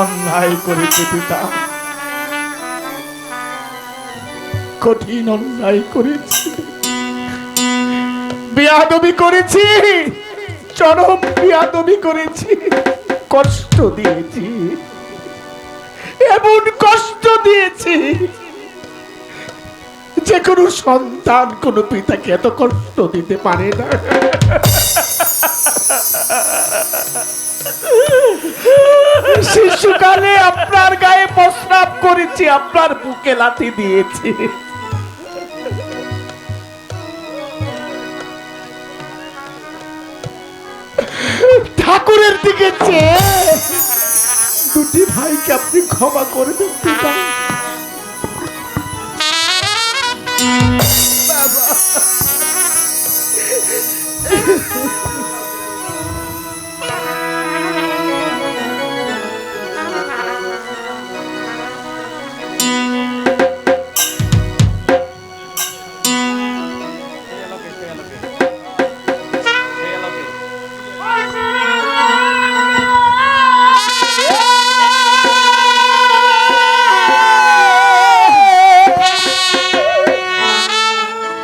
অন্যায় করেছি পিতা। কঠিন অন্যায় করেছি। বিয়াদবি করেছি। চরম বিয়াদবি করেছি। কষ্ট দিয়েছি। এমন কষ্ট দিয়েছি যে কোনো সন্তান কোনো পিতাকে এত কষ্ট দিতে পারে না। শিশুকালে আপনার গায়ে প্রস্রাব করেছি, আপনার বুকে লাথি দিয়েছি। ঠাকুরের দিকে দুটি ভাইকে আপনি ক্ষমা করে দেন, পিতা।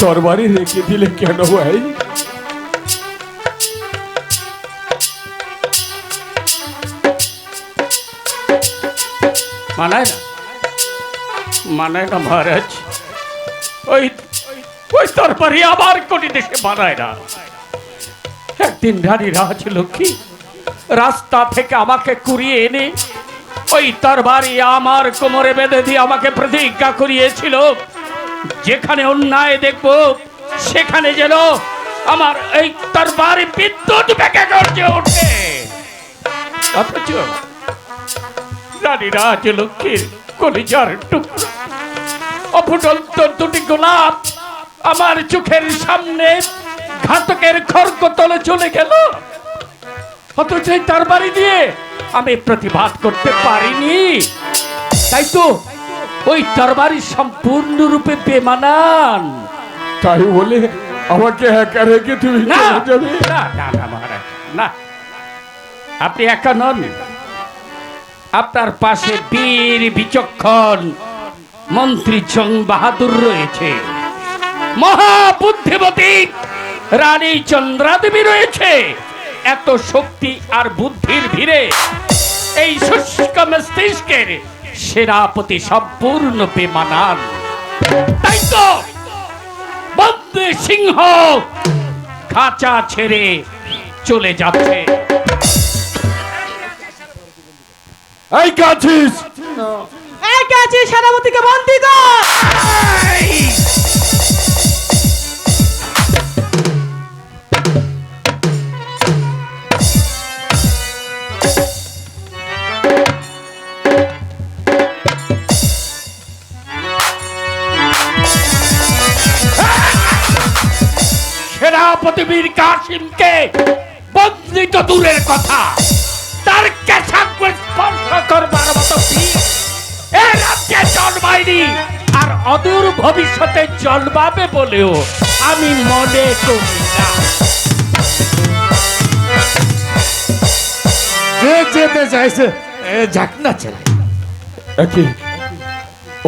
তরবারি রেখে দিলে কেন ভাই? মানায় না মানায় না মহারাজ, ওই ওই তরবারি আবার কোটি দেশে মানায় না একদিন রানী রাজলক্ষ্মী রাস্তা থেকে আমাকে কুড়িয়ে এনে ওই তরবারি আমার কোমরে বেঁধে দিয়ে আমাকে প্রতিজ্ঞা করিয়েছিল। যেখানে অন্যায় দেখব, সেখানে যেন আমার এই তরবারি বিদ্যুৎ বেগে গর্জে ওঠে। অথচ রানী রাজলক্ষ্মীর কলিজার টুকরো, অফুটন্ত দুটি গোলাপ আমার চোখের সামনে ঘাতকের খড়গ তলে চলে গেল। অথচ তার বাড়ি দিয়ে আমি প্রতিবাদ করতে পারিনি। তাই তো ওই তরবারি সম্পূর্ণরূপে বেমানান। তাই বলে আমাকে একা রেখে তুমি না না না না মহারাজ না। আপনি একা নন। আপনার পাশে বীর বিচক্ষণ মন্ত্রী জং বাহাদুর রয়েছে। মহাবুদ্ধিমতী রানী চন্দ্রাদেবী রয়েছে। এত শক্তি আর বুদ্ধির ভিড়ে এই শুষ্ক মস্তিষ্কের সেনাপতি সম্পূর্ণ বেমানান। তাই তো বন্দে সিংহ খাঁচা ছেড়ে চলে যাচ্ছে। এই কাছিস এই কাছে সেনাপতিকে বন্দী কর। সেনাপতি বীর কাসিমকে বন্দি তো দূরের কথা। তার কেশাগ্রে স্পর্শ করবার মতো এ রাজ্যে জন্মায়নি আর অদূর ভবিষ্যতে জন্মাবে বলেও আমি মনে করি না। যে যেতে চাইছে এ যাক না ছেলে। একে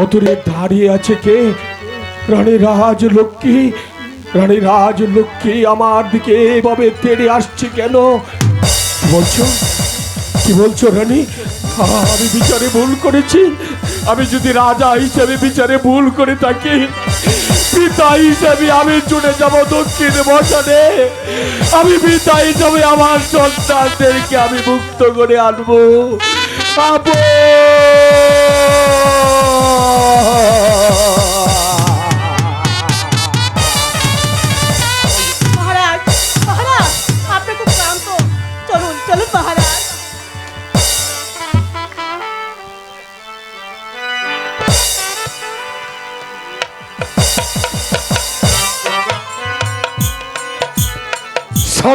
অতরে দাঁড়িয়ে আছে কে? রানী রাজ লক্ষ্মী রানী রাজ লক্ষ্মী আমার দিকে এভাবে তেড়ে আসছে কেন? বলছো? কি বলছো রানী? আমি বিচারে ভুল করেছি। আমি যদি রাজা হিসেবে বিচারে ভুল করে থাকি, পিতা হিসেবে আমি চলে যাব দক্ষিণ বসানে। আমি পিতা হিসেবে আমার সন্তানদেরকে আমি মুক্ত করে আনব। আবো!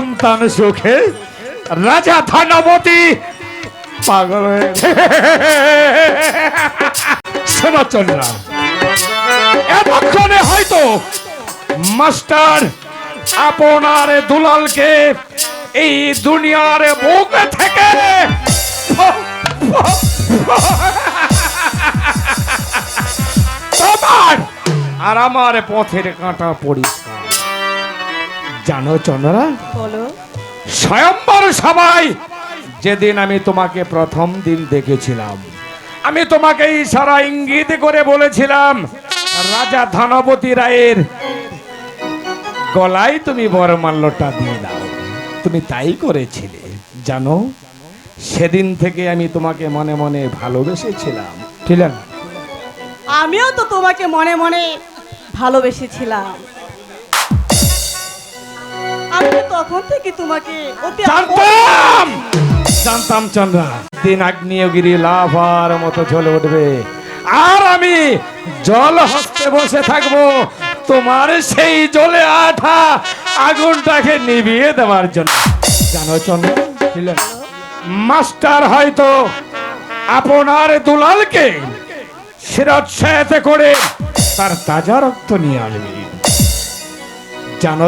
সন্তান সুখে, রাজা ধনবতী পাগল হয়েছে শোনাচন্দ্রা এতক্ষণে হয়তো মাস্টার আপনার দুলালকে এই দুনিয়ার বুকে থেকে আর আমার পথের কাঁটা পরিষ্কার জানো চন্দ্রা বলো। স্বয়ম্বর সবাই যেদিন আমি তোমাকে প্রথম দিন দেখেছিলাম আমি তোমাকে ইশারা ইঙ্গিত করে বলেছিলাম রাজা ধনপতি রায়ের গলায় তুমি বরমাল্যটা দিয়ে দাও। তুমি তাই করেছিলে জানো? সেদিন থেকে আমি তোমাকে মনে মনে ভালোবেসেছিলাম। ঠিক আমিও তো তোমাকে মনে মনে ভালোবেসেছিলাম। আমি তখন থেকে তোমাকে জানতাম! জানতাম চন্দ্রা দিন আগ্নেয়গিরি লাভার মতো উঠবে। আর আমি জল হস্তে বসে থাকব, তোমার সেই জ্বলে আঠা আগুনটাকে দেওয়ার জন্য। জানো, চন্দ্র মাস্টার হয়তো আপনার দুলালকে শিরচ্ছেদ করে তার তাজা রক্ত নিয়ে আসবে। জানো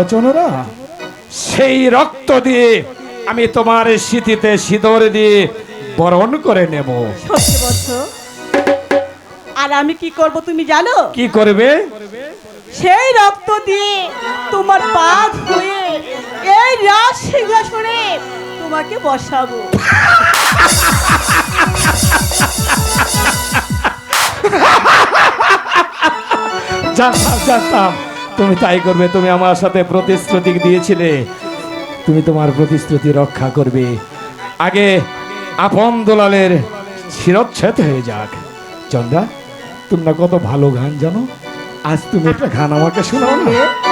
সেই রক্ত দিয়ে আমি তোমার স্মৃতিতে সিঁদর দিয়ে বরণ করে নেব। আর আমি কি করব তুমি জানো? কি করবে? সেই রক্ত দিয়ে তোমার পা ধুয়ে এই রাজ সিংহাসনে তোমাকে বসাবো। জানতাম জানতাম তুমি তাই করবে, তুমি আমার সাথে প্রতিশ্রুতি দিয়েছিলে। তুমি তোমার প্রতিশ্রুতি রক্ষা করবে। আগে আপন দোলালের শিরচ্ছেদ হয়ে যাক। চন্দ্রা তোমরা কত ভালো গান জানো। আজ তুমি একটা গান আমাকে শোনাও না।